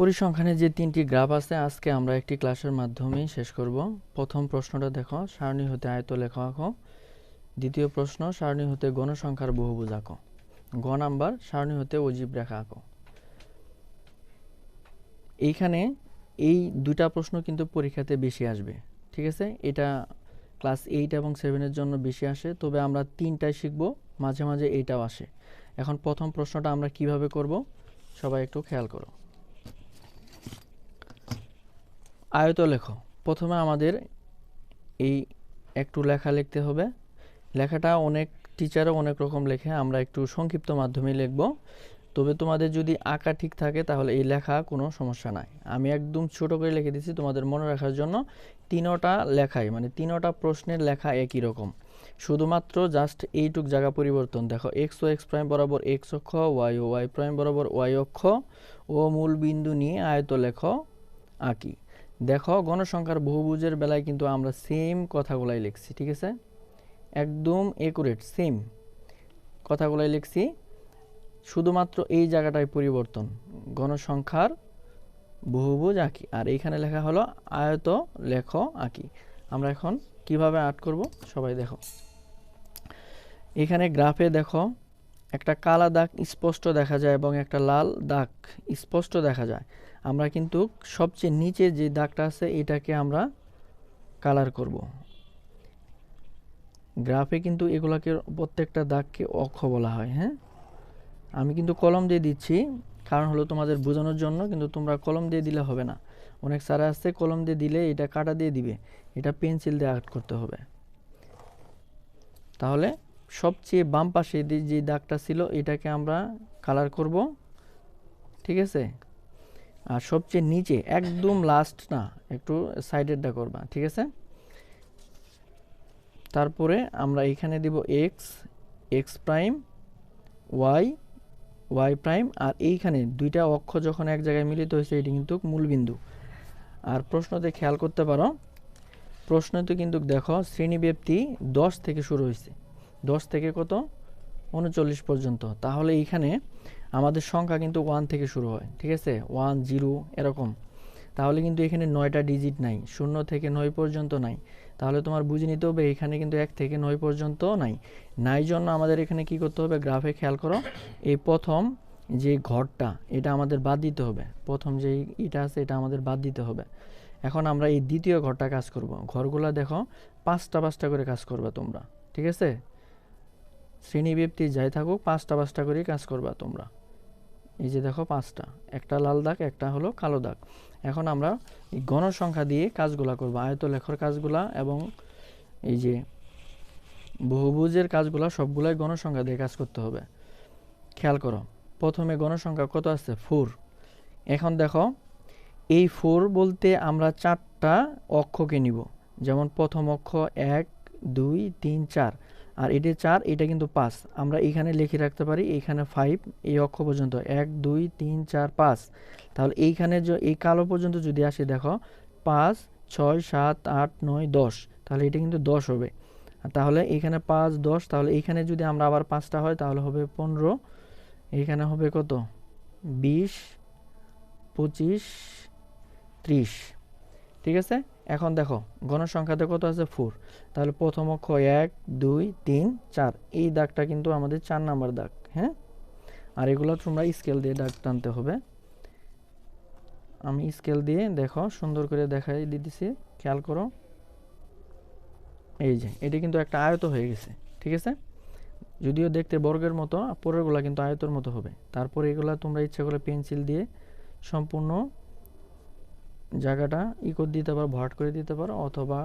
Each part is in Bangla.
পরিসংখ্যানে যে তিনটি গ্রাফ আছে, আজকে আমরা একটি ক্লাসের মাধ্যমেই শেষ করব। প্রথম প্রশ্নটা দেখো, সারণী হতে আয়ত লেখা আঁকো দ্বিতীয় প্রশ্ন, সারণী হতে গণসংখ্যার বহুভুজ আঁকো গ নাম্বার, সারণী হতে অজীব রেখা আঁকো এইখানে এই দুটা প্রশ্ন কিন্তু পরীক্ষাতে বেশি আসবে, ঠিক আছে? এটা ক্লাস এইট এবং সেভেনের জন্য বেশি আসে, তবে আমরা তিনটাই শিখব, মাঝে মাঝে এইটাও আসে। এখন প্রথম প্রশ্নটা আমরা কীভাবে করব, সবাই একটু খেয়াল করো। আয়ত লেখো প্রথমে আমাদের এই একটু লেখা লিখতে হবে। লেখাটা অনেক টিচারও অনেক রকম লেখে, আমরা একটু সংক্ষিপ্ত মাধ্যমে লিখব। তবে তোমাদের যদি আঁকা ঠিক থাকে, তাহলে এই লেখা কোনো সমস্যা নাই। আমি একদম ছোট করে লিখে দিচ্ছি তোমাদের মনে রাখার জন্য। তিনোটা লেখাই মানে তিনোটা প্রশ্নের লেখা একই রকম। শুধুমাত্র জাস্ট এইটুক জায়গা পরিবর্তন। দেখো এক্স ও এক্স প্রাইম বরাবর এক্স অক্ষ ওয়াই ও ওয়াই প্রাইম বরাবর ওয়াই অক্ষ ও মূল বিন্দু নিয়ে আয়ত লেখ আঁকি। দেখো, গণসংখ্যার বহুভুজের বেলায় কিন্তু আমরা সেম কথাগুলাই লিখছি, ঠিক আছে? একদম একুরেট সেম কথাগুলাই লিখছি। শুধুমাত্র এই জায়গাটায় পরিবর্তন, গণসংখ্যার বহুভুজ আঁকি। আর এইখানে লেখা হলো, আয়ত লেখ আঁকি। আমরা এখন কীভাবে আর্ট করব? সবাই দেখো। এখানে গ্রাফে দেখো, একটা কালা দাগ স্পষ্ট দেখা যায় এবং একটা লাল দাগ স্পষ্ট দেখা যায়। আমরা কিন্তু সবচেয়ে নিচে যে দাগটা আছে, এটাকে আমরা কালার করব। গ্রাফে কিন্তু এগুলাকে প্রত্যেকটা দাগকে অক্ষ বলা হয় হ্যাঁ? আমি কিন্তু কলম দিয়ে দিচ্ছি, কারণ হলো তোমাদের বোঝানোর জন্য, কিন্তু তোমরা কলম দিয়ে দিলে হবে না। অনেক সারা আসছে, কলম দিয়ে দিলে এটা কাটা দিয়ে দিবে, এটা পেন্সিল দিয়ে আর্ট করতে হবে। তাহলে সবচেয়ে বাম পাশে যে দাগটা ছিল, এটাকে আমরা কালার করব, ঠিক আছে? আর সবচেয়ে নিচে, একদম লাস্ট না, একটু সাইডেরটা করবা, ঠিক আছে? তারপরে আমরা এখানে দিব X X prime Y Y prime আর এইখানে দুইটা অক্ষ যখন এক জায়গায় মিলিত হয়েছে, এটি কিন্তু মূলবিন্দু আর প্রশ্নতে খেয়াল করতে পারো প্রশ্নতে কিন্তু দেখো, শ্রেণীব্যাপ্তি দশ থেকে শুরু হয়েছে। দশ থেকে কত? উনচল্লিশ পর্যন্ত। তাহলে এইখানে আমাদের সংখ্যা কিন্তু ওয়ান থেকে শুরু হয়, ঠিক আছে? ওয়ান জিরো এরকম। তাহলে কিন্তু এখানে নয়টা ডিজিট নাই, শূন্য থেকে নয় পর্যন্ত নাই। তাহলে তোমার বুঝে নিতে হবে, এখানে কিন্তু এক থেকে নয় পর্যন্ত নাই। নাই জন্য আমাদের এখানে কি করতে হবে? গ্রাফে খেয়াল করো, এই প্রথম যে ঘরটা, এটা আমাদের বাদ দিতে হবে। প্রথম যে এটা আছে, এটা আমাদের বাদ দিতে হবে। এখন আমরা এই দ্বিতীয় ঘরটা কাজ করব। ঘরগুলা দেখো, পাঁচটা পাঁচটা করে কাজ করবে তোমরা, ঠিক আছে? শ্রেণীব্যাপ্তি যাই থাকুক, পাঁচটা পাঁচটা করে কাজ করবা তোমরা। এই যে দেখো পাঁচটা, একটা লাল দাগ, একটা হলো কালো দাগ। এখন আমরা এই গণসংখ্যা দিয়ে কাজগুলা করব আয়ত লেখর কাজগুলা এবং এই যে বহুভুজের কাজগুলা, সবগুলাই গণসংখ্যা দিয়ে কাজ করতে হবে। খেয়াল করো, প্রথমে গণসংখ্যা কত আছে? ফোর। এখন দেখো, এই ফোর বলতে আমরা চারটা অক্ষকে নিব। যেমন প্রথম অক্ষ এক, দুই, তিন, চার। আর এটি চার, এটা কিন্তু পাঁচ। আমরা এখানে লিখে রাখতে পারি, এইখানে ফাইভ এই অক্ষ পর্যন্ত। এক, দুই, তিন, চার, পাঁচ। তাহলে এইখানে এই কালো পর্যন্ত যদি আসে, দেখো, পাঁচ, ছয়, সাত, আট, নয়, দশ। তাহলে এটা কিন্তু দশ হবে। তাহলে এখানে পাঁচ, দশ, তাহলে এইখানে যদি আমরা আবার পাঁচটা হয়, তাহলে হবে পনেরো। এইখানে হবে কত? বিশ, পঁচিশ, ত্রিশ। ঠিক আছে? এখন দেখো গণসংখ্যাতে কত আছে ফোর তাহলে প্রথম অক্ষ এক, দুই, তিন, চার। এই দাগটা কিন্তু আমাদের চার নাম্বার দাগ হ্যাঁ? আর এগুলো তোমরা স্কেল দিয়ে দাগ টানতে হবে। আমি স্কেল দিয়ে দেখো, সুন্দর করে দেখাই দিতেছি। খেয়াল করো। এই যে, এটি কিন্তু একটা আয়ত হয়ে গেছে, ঠিক আছে? যদিও দেখতে বর্গের মতো, পরেরগুলা কিন্তু আয়তর মতো হবে। তারপর এগুলা তোমরা ইচ্ছা করে পেন্সিল দিয়ে সম্পূর্ণ জায়গাটা ই করে দিতে পারো, ভরাট করে দিতে পারো, অথবা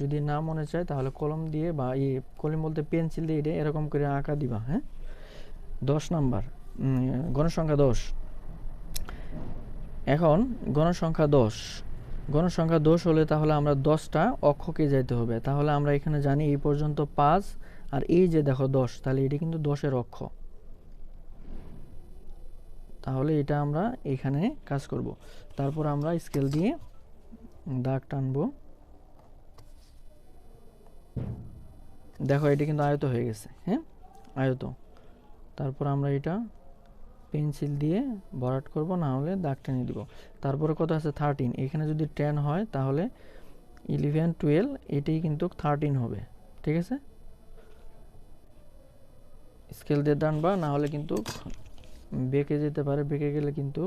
যদি না মনে চায় তাহলে কলম দিয়ে বা ই কলম বলতে পেন্সিল দিয়ে এটা এরকম করে আঁকা দিবা হ্যাঁ? দশ নাম্বার গণসংখ্যা দশ। এখন গণসংখ্যা দশ। গণসংখ্যা দোষ হলে তাহলে আমরা দশটা অক্ষকে যাইতে হবে। তাহলে আমরা এখানে জানি এই পর্যন্ত পাঁচ, আর এই যে দেখো দশ, তাহলে এটি কিন্তু দশের অক্ষ। তাহলে এটা আমরা এখানে কাজ করব। তারপর আমরা স্কেল দিয়ে দাগ টানবো। দেখো, এটা কিন্তু আয়ত হয়ে গেছে হ্যাঁ? আয়ত। তারপর আমরা এটা পেন্সিল দিয়ে ভরাট করব, না হলে দাগ টেনে দিব। তারপরে কত আছে? থার্টিন এখানে যদি টেন হয়, তাহলে ইলেভেন টুয়েলভ এটাই কিন্তু থার্টিন হবে, ঠিক আছে? স্কেল দিয়ে টানবা, না হলে কিন্তু বেঁকে যেতে পারে, বেঁকে গেলে কিন্তু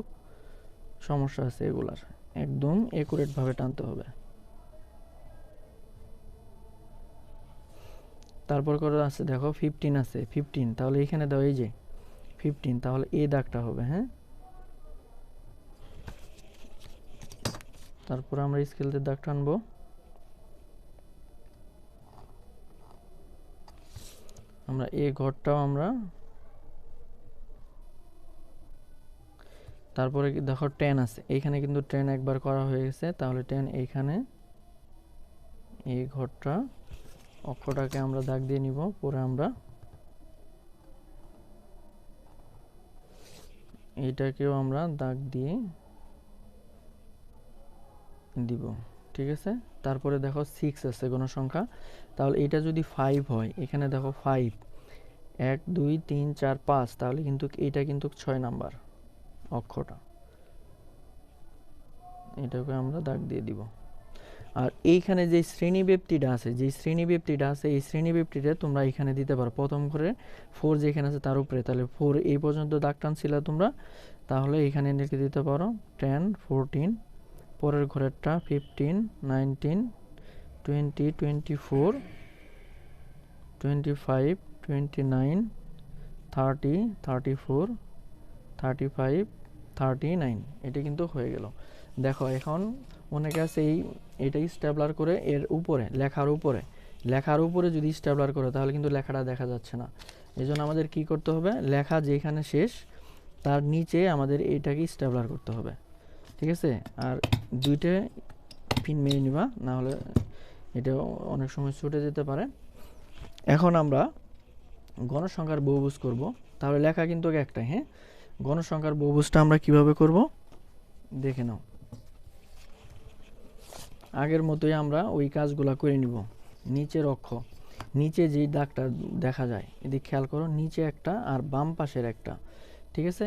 সমস্যা আছে এগুলার। একদম একুরেটভাবে টানতে হবে। তারপর করে আছে, দেখো ফিফটিন আছে ফিফটিন তাহলে এখানে দাও এই যে ফিফটিন তাহলে এই দাগটা হবে হ্যাঁ? তারপর আমরা স্কেল দিয়ে দাগ টানবো। আমরা এই ঘরটাও আমরা তারপরে দেখো টেন আছে। এইখানে কিন্তু টেন একবার করা হয়ে গেছে। তাহলে টেন এইখানে। এই ঘরটা অক্ষটাকে আমরা দাগ দিয়ে নিব। পরে আমরা এইটাকেও আমরা দাগ দিয়ে দিব। ঠিক আছে? তারপরে দেখো সিক্স আছে কোনো সংখ্যা। তাহলে এটা যদি ফাইভ হয়, এখানে দেখো ফাইভ এক, দুই, তিন, চার, পাঁচ। তাহলে কিন্তু এইটা কিন্তু ছয় নাম্বার। অক্ষটা এটাকে আমরা দাগ দিয়ে দিব। আর এইখানে যে শ্রেণি ব্যক্তিটা আছে, যে শ্রেণি ব্যক্তিটা আছে, এই শ্রেণি ব্যক্তিটা তোমরা এখানে দিতে পারো। প্রথম করে ফোর যেখানে আছে তার উপরে। তাহলে ফোর এই পর্যন্ত দাগ টানছিল তোমরা, তাহলে এখানে লিখে দিতে পারো টেন ফোরটিন পরের ঘরেরটা fifteen nineteen twenty twenty four twenty five twenty nine thirty thirty four thirty five thirty nine এটা কিন্তু হয়ে গেল। দেখো এখন অনেকে আছে এই এটাই স্টেবলার করে এর উপরে, লেখার উপরে। লেখার উপরে যদি স্টেবলার করে, তাহলে কিন্তু লেখাটা দেখা যাচ্ছে না। এই আমাদের কি করতে হবে? লেখা যেখানে শেষ, তার নিচে আমাদের এইটাকে স্টেবলার করতে হবে। ঠিক আছে? আর দুইটা পিন মেরে নিবা না হলে এটা অনেক সময় ছুটে যেতে পারে। এখন আমরা গণসংখ্যার বহুভুজ করব। তাহলে লেখা কিন্তু একটাই হ্যাঁ? গণসংখ্যার বহুভুজটা আমরা কীভাবে করব? দেখে নাও। আগের মতোই আমরা ওই কাজগুলা করে নিব। নিচের অক্ষ। নিচে যেই দাগটা দেখা যায়, এদিকে খেয়াল করো, নিচে একটা আর বাম পাশের একটা। ঠিক আছে?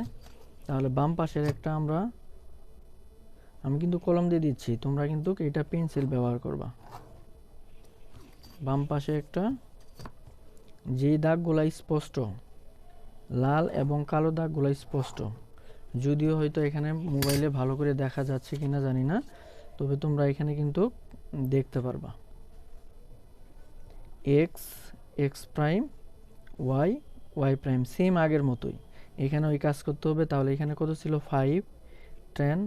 তাহলে বাম পাশের একটা আমরা, আমি কিন্তু কলম দিয়ে দিচ্ছি, তোমরা কিন্তু এটা পেন্সিল ব্যবহার করবা। বাম পাশে একটা যে দাগগুলা স্পষ্ট লাল এবং কালো দাগগুলা স্পষ্ট। যদিও হয়তো এখানে মোবাইলে ভালো করে দেখা যাচ্ছে কিনা জানি না, তবে তোমরা এখানে কিন্তু দেখতে পারবা। X X prime Y Y prime same আগের মতোই। এখানে ওই কাজ করতে হবে, তাহলে এখানে কত ছিল? Five ten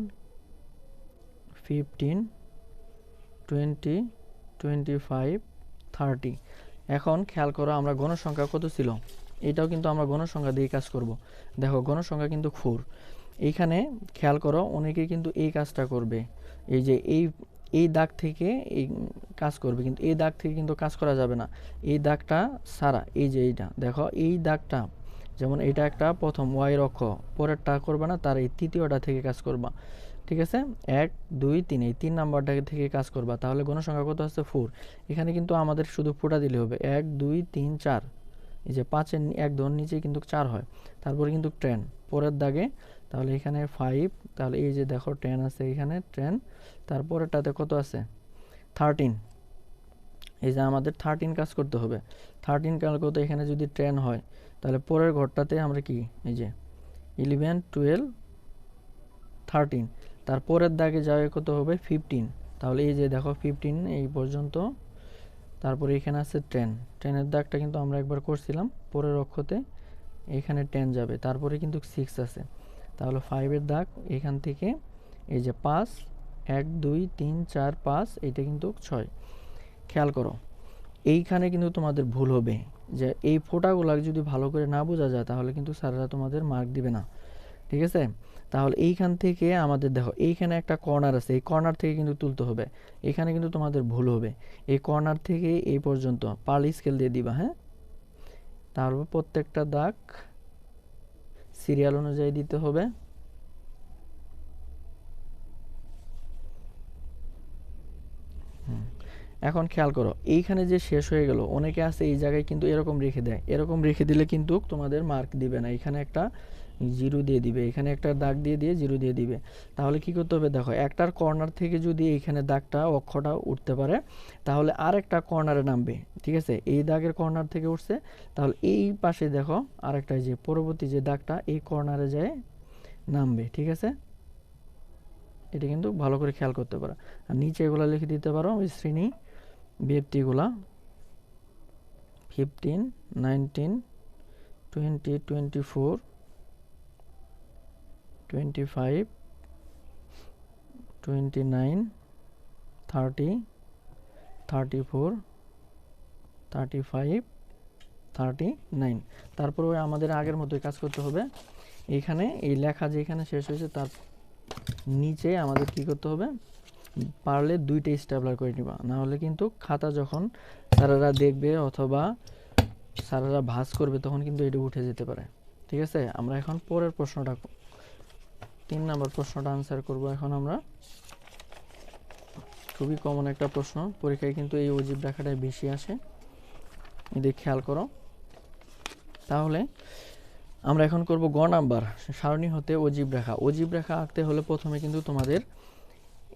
fifteen twenty twenty five thirty এখন খেয়াল করো, আমরা গণসংখ্যা কত ছিল? এটাও কিন্তু আমরা গণসংখ্যা দিয়ে কাজ করব। দেখো, গণসংখ্যা কিন্তু ফোর এইখানে খেয়াল করো অনেকেই কিন্তু এই কাজটা করবে। এই যে এই এই দাগ থেকে এই কাজ করবে, কিন্তু এই দাগ থেকে কিন্তু কাজ করা যাবে না। এই দাগটা সারা, এই যে এইটা, দেখো, এই দাগটা, যেমন এটা একটা প্রথম ওয়াইয়ের অক্ষ, পরেরটা করবে না, তার এই তৃতীয়টা থেকে কাজ করবা। ঠিক আছে? এক, দুই, তিন, এই তিন নাম্বারটা থেকে কাজ করবা। তাহলে গণসংখ্যা কত আছে ফোর। এখানে কিন্তু আমাদের শুধু ফোটা দিলে হবে। এক, দুই, তিন, চার। এই যে পাঁচের এক ধর নিচে কিন্তু চার হয়। তারপরে কিন্তু টেন। পরের দাগে, তাহলে এখানে ফাইভ তাহলে এই যে দেখো টেন আছে এখানে, টেন। তারপরেরটাতে কত আছে? থার্টিন এই যে আমাদের থার্টিন কাজ করতে হবে। থার্টিন কাজ করতে এখানে যদি টেন হয়, তাহলে পরের ঘরটাতে আমরা কি? এই যে ইলেভেন টুয়েলভ থার্টিন তারপরের দাগে যাবে কত হবে? ফিফটিন তাহলে এই যে দেখো ফিফটিন এই পর্যন্ত তারপরে এখানে আছে টেন টেনের দাগটা কিন্তু আমরা একবার করছিলাম, পরের অক্ষতে এখানে টেন যাবে। তারপরে কিন্তু সিক্স আছে। তাহলে ফাইভের দাগ এখান থেকে এই যে পাঁচ, এক, দুই, তিন, চার, পাঁচ এইটা কিন্তু ছয়। খেয়াল করো, এইখানে কিন্তু তোমাদের ভুল হবে। যে এই ফোটাগুলো যদি ভালো করে না বোঝা যায়, তাহলে কিন্তু স্যাররা তোমাদের মার্ক দিবে না। ঠিক আছে? তাহলে এইখান থেকে আমাদের দেখো, এইখানে একটা কর্নার আছে, এই কর্নার থেকে কিন্তু তুলতে হবে। এখানে কিন্তু তোমাদের ভুল হবে। এই কর্নার থেকে এই পর্যন্ত পার্লি স্কেল দিয়ে দিবা হ্যাঁ? তারপর প্রত্যেকটা দাগ সিরিয়াল অনুযায়ী দিতে হবে। এখন খেয়াল করো, এইখানে যে শেষ হয়ে গেল, অনেকে আছে এই জায়গায় কিন্তু এরকম রেখে দেয়। এরকম রেখে দিলে কিন্তু তোমাদের মার্ক দিবে না। এখানে একটা জিরো দিয়ে দিবে। এখানে একটা দাগ দিয়ে দিয়ে জিরো দিয়ে দিবে। তাহলে কি করতে হবে? দেখো, একটার কর্নার থেকে যদি এইখানে দাগটা, অক্ষটা উঠতে পারে, তাহলে আর একটা কর্নারে নামবে। ঠিক আছে? এই দাগের কর্নার থেকে উঠছে। তাহলে এই পাশে দেখো, আরেকটা যে পরবর্তী যে দাগটা, এই কর্নারে যায় নামবে। ঠিক আছে? এটা কিন্তু ভালো করে খেয়াল করতে পারো। আর নিচে এগুলো লিখে দিতে পারো, ওই শ্রেণি ব্যক্তিগুলা fifteen nineteen twenty twenty four twenty five twenty nine thirty thirty four thirty five thirty nine তারপরে আমাদের আগের মতোই কাজ করতে হবে। এইখানে এই লেখা যেখানে শেষ হয়েছে, তার নিচে আমাদের কি করতে হবে? পারলে দুইটা স্টেপলার করে নিবা। না হলে কিন্তু খাতা যখন স্যারেরা দেখবে অথবা স্যারেরা ভাঁজ করবে, তখন কিন্তু এটা উঠে যেতে পারে। ঠিক আছে? আমরা এখন পরের প্রশ্নটা তিন নম্বর প্রশ্নটা আনসার করব এখন আমরা। খুবই কমন একটা প্রশ্ন, পরীক্ষায় কিন্তু এই অজীব রেখাটাই বেশি আসে। এদিকে খেয়াল করো। তাহলে আমরা এখন করব গ নাম্বার, সারণী হতে অজীব রেখা। অজীব রেখা আঁকতে হলে প্রথমে কিন্তু তোমাদের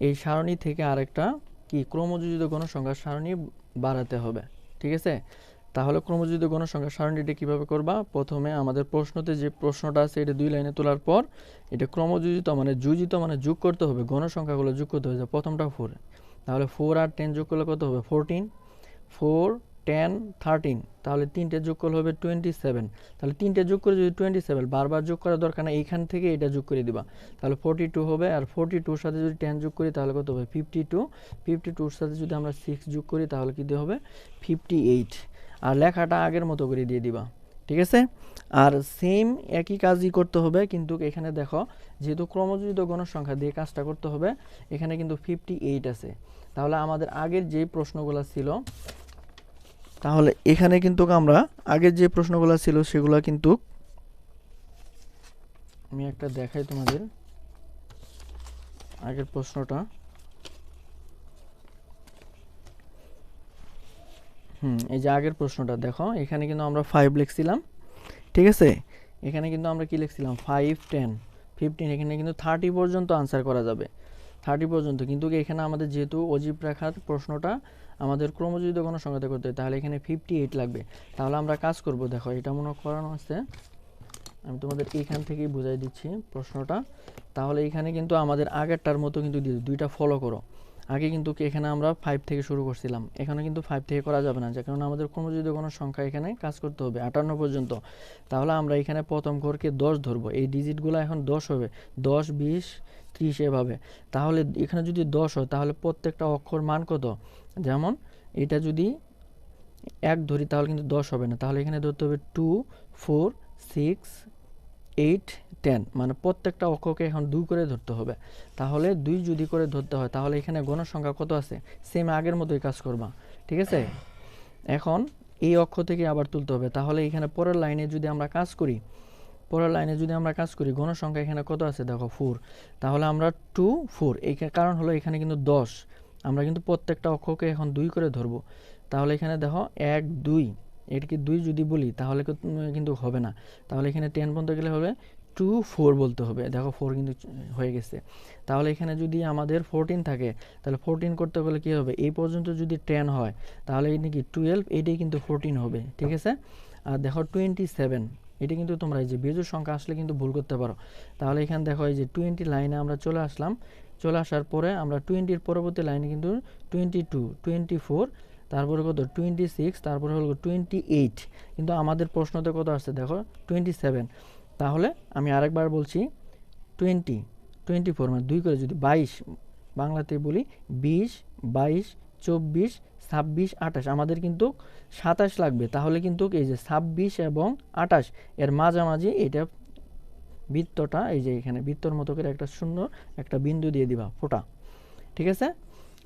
এই সারণী থেকে আরেকটা কি, ক্রমযোজিত গণসংখ্যার সারণী বাড়াতে হবে। ঠিক আছে? তাহলে ক্রমযোজিত গণসংখ্যার সারণীটা কীভাবে করবা? প্রথমে আমাদের প্রশ্নতে যে প্রশ্নটা আছে, এটা দুই লাইনে তোলার পর এটা ক্রমযোজিত মানে যুজিত মানে যোগ করতে হবে, গণসংখ্যাগুলো যোগ করতে হবে, প্রথমটা ফোর তাহলে ফোর আর টেন যোগ করলে কত হবে? ফোরটিন ফোর টেন থার্টিন তাহলে তিনটে যোগ করলে হবে টোয়েন্টি সেভেন তাহলে তিনটে যোগ করে যদি টোয়েন্টি সেভেন বারবার যোগ করার দরকার না এইখান থেকে এটা যোগ করে দিবা। তাহলে ফোরটি টু হবে, আর ফোরটি টুর সাথে যদি টেন যোগ করি, তাহলে কত হবে? ফিফটি টু ফিফটি টুর সাথে যদি আমরা সিক্স যোগ করি, তাহলে কী হবে? ফিফটি এইট আর লেখাটা আগের মতো করে দিয়ে দিবা, ঠিক আছে? আর সেম একই কাজই করতে হবে, কিন্তু এখানে দেখো, যেহেতু ক্রমযোজিত গণসংখ্যা দিয়ে কাজটা করতে হবে, এখানে কিন্তু ফিফটি এইট আছে। তাহলে আমাদের আগের যে প্রশ্নগুলো ছিল, তাহলে এখানে কিন্তু আমরা আগের যে প্রশ্নগুলো ছিল, সেগুলো কিন্তু আমি একটা দেখাই তোমাদের আগের প্রশ্নটা। হুম, এই যে আগের প্রশ্নটা, দেখো, এখানে কিন্তু আমরা ফাইভ লিখছিলাম, ঠিক আছে? এখানে কিন্তু আমরা কি লিখছিলাম? ফাইভ টেন ফিফটিন এখানে কিন্তু থার্টি পর্যন্ত আনসার করা যাবে। থার্টি পর্যন্ত, কিন্তু এখানে আমাদের যেহেতু অজীব রেখার প্রশ্নটা আমাদের ক্রমযোজিত কোনো সংখ্যাতে করতে হয়, তাহলে এখানে ফিফটি এইট লাগবে। তাহলে আমরা কাজ করব, দেখো, এটা মনে করানো আছে। আমি তোমাদের এইখান থেকেই বুঝাই দিচ্ছি প্রশ্নটা। তাহলে এখানে কিন্তু আমাদের আগেরটার মতো কিন্তু দুইটা ফলো করো। আগে কিন্তু এখানে আমরা ফাইভ থেকে শুরু করছিলাম। এখানে কিন্তু ফাইভ থেকে করা যাবে না, যে কারণে আমাদের কোনো যদি কোনো সংখ্যা এখানে কাজ করতে হবে, আটান্ন পর্যন্ত। তাহলে আমরা এখানে প্রথম ঘরকে দশ ধরবো। এই ডিজিটগুলো এখন দশ হবে। দশ, বিশ, ত্রিশ এভাবে। তাহলে এখানে যদি দশ হয়, তাহলে প্রত্যেকটা অক্ষর মান কত? যেমন এটা যদি এক ধরি, তাহলে কিন্তু দশ হবে না। তাহলে এখানে ধরতে হবে two four six eight ten মানে প্রত্যেকটা অক্ষকে এখন দুই করে ধরতে হবে। তাহলে দুই যদি করে ধরতে হয়, তাহলে এখানে গণসংখ্যা কত আছে? সেম আগের মতোই কাজ করবা, ঠিক আছে? এখন এই অক্ষ থেকে আবার তুলতে হবে। তাহলে এখানে পরের লাইনে যদি আমরা কাজ করি, পরের লাইনে যদি আমরা কাজ করি, গণসংখ্যা এখানে কত আছে? দেখো ফোর তাহলে আমরা টু ফোর এই কারণ হলো এখানে কিন্তু দশ। আমরা কিন্তু প্রত্যেকটা অক্ষকে এখন দুই করে ধরবো। তাহলে এখানে দেখো, এক, দুই। এটাকে দুই যদি বলি, তাহলে কিন্তু হবে না। তাহলে এখানে টেন পর্যন্ত গেলে হবে টু ফোর বলতে হবে। দেখো ফোর কিন্তু হয়ে গেছে। তাহলে এখানে যদি আমাদের ফোরটিন থাকে, তাহলে ফোরটিন করতে গেলে কী হবে? এই পর্যন্ত যদি টেন হয়, তাহলে এই নাকি টুয়েলভ এটাই কিন্তু ফোরটিন হবে। ঠিক আছে? আর দেখো টোয়েন্টি সেভেন এটা কিন্তু তোমরা এই যে বেজোর সংখ্যা আসলে কিন্তু ভুল করতে পারো। তাহলে এখানে দেখো এই যে টোয়েন্টি লাইনে আমরা চলে আসলাম। চলে আসার পরে আমরা টোয়েন্টির পরবর্তী লাইনে কিন্তু টোয়েন্টি টু টোয়েন্টি ফোর তারপরে কত? টোয়েন্টি সিক্স তারপরে হলো টোয়েন্টি এইট কিন্তু আমাদের প্রশ্নতে কত আসছে? দেখো টোয়েন্টি সেভেন তাহলে আমি আরেকবার বলছি টোয়েন্টি টোয়েন্টি ফোর মানে দুই করে যদি বাইশ, বাংলাতে বলি বিশ, বাইশ, চব্বিশ, ছাব্বিশ, আঠাশ। আমাদের কিন্তু সাতাশ লাগবে। তাহলে কিন্তু এই যে ছাব্বিশ এবং আঠাশ, এর মাঝামাঝি এটা বৃত্তটা, এই যে এখানে বৃত্তর মতো করে একটা সুন্দর একটা বিন্দু দিয়ে দিবা, ফোটা। ঠিক আছে?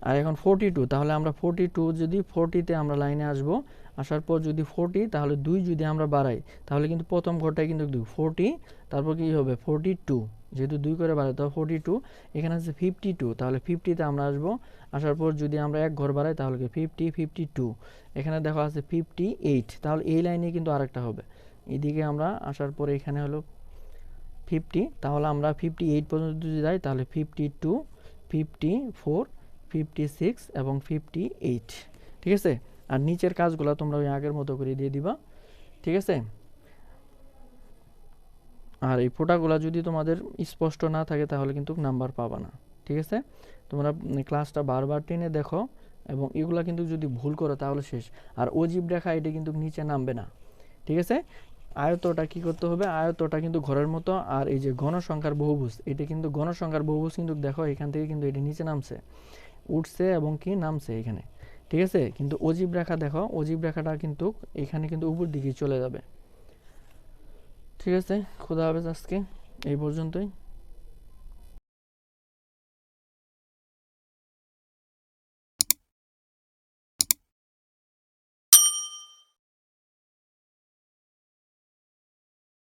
আর এখন ফোরটি টু তাহলে আমরা ফোরটি টু যদি ফোরটিতে আমরা লাইনে আসব, আসার পর যদি ফোরটি তাহলে দুই যদি আমরা বাড়াই, তাহলে কিন্তু প্রথম ঘরটাই কিন্তু দুই ফোরটি তারপর কী হবে? ফোরটি টু যেহেতু দুই করে বাড়াই, তাহলে ফোরটি টু এখানে আছে ফিফটি টু তাহলে ফিফটিতে আমরা আসব, আসার পর যদি আমরা এক ঘর বাড়াই, তাহলে কি ফিফটি ফিফটি টু এখানে দেখো আছে ফিফটি এইট তাহলে এই লাইনে কিন্তু আরেকটা হবে, এদিকে আমরা আসার পর এখানে হলো ফিফটি তাহলে আমরা ফিফটি এইট পর্যন্ত যদি যাই, তাহলে fifty two fifty four fifty six এবং ফিফটি এইট ঠিক আছে? আর নিচের কাজগুলো তোমরা ওই আগের মতো করে দিয়ে দিবা, ঠিক আছে? আর এই ফোটাগুলো যদি তোমাদের স্পষ্ট না থাকে, তাহলে কিন্তু নাম্বার পাবা না, ঠিক আছে? তোমরা ক্লাসটা বারবার টেনে দেখো এবং এগুলা কিন্তু যদি ভুল করো, তাহলে শেষ। আর অজীব রেখা এটা কিন্তু নিচে নামবে না, ঠিক আছে? আয়তটা কি করতে হবে? আয়তটা কিন্তু ঘরের মতো, আর এই যে গণসংখ্যার বহুভুজ, এটা কিন্তু গণসংখ্যার বহুভুজ কিন্তু দেখো, এখান থেকে কিন্তু এটা নিচে নামছে। উঠছে এবং কি নামছে এখানে, ঠিক আছে? কিন্তু অজীব রেখা দেখো, অজীব রেখাটা কিন্তু এখানে কিন্তু উপর দিকে চলে যাবে, ঠিক আছে? খোদা হাফেজ আজকে এই পর্যন্তই।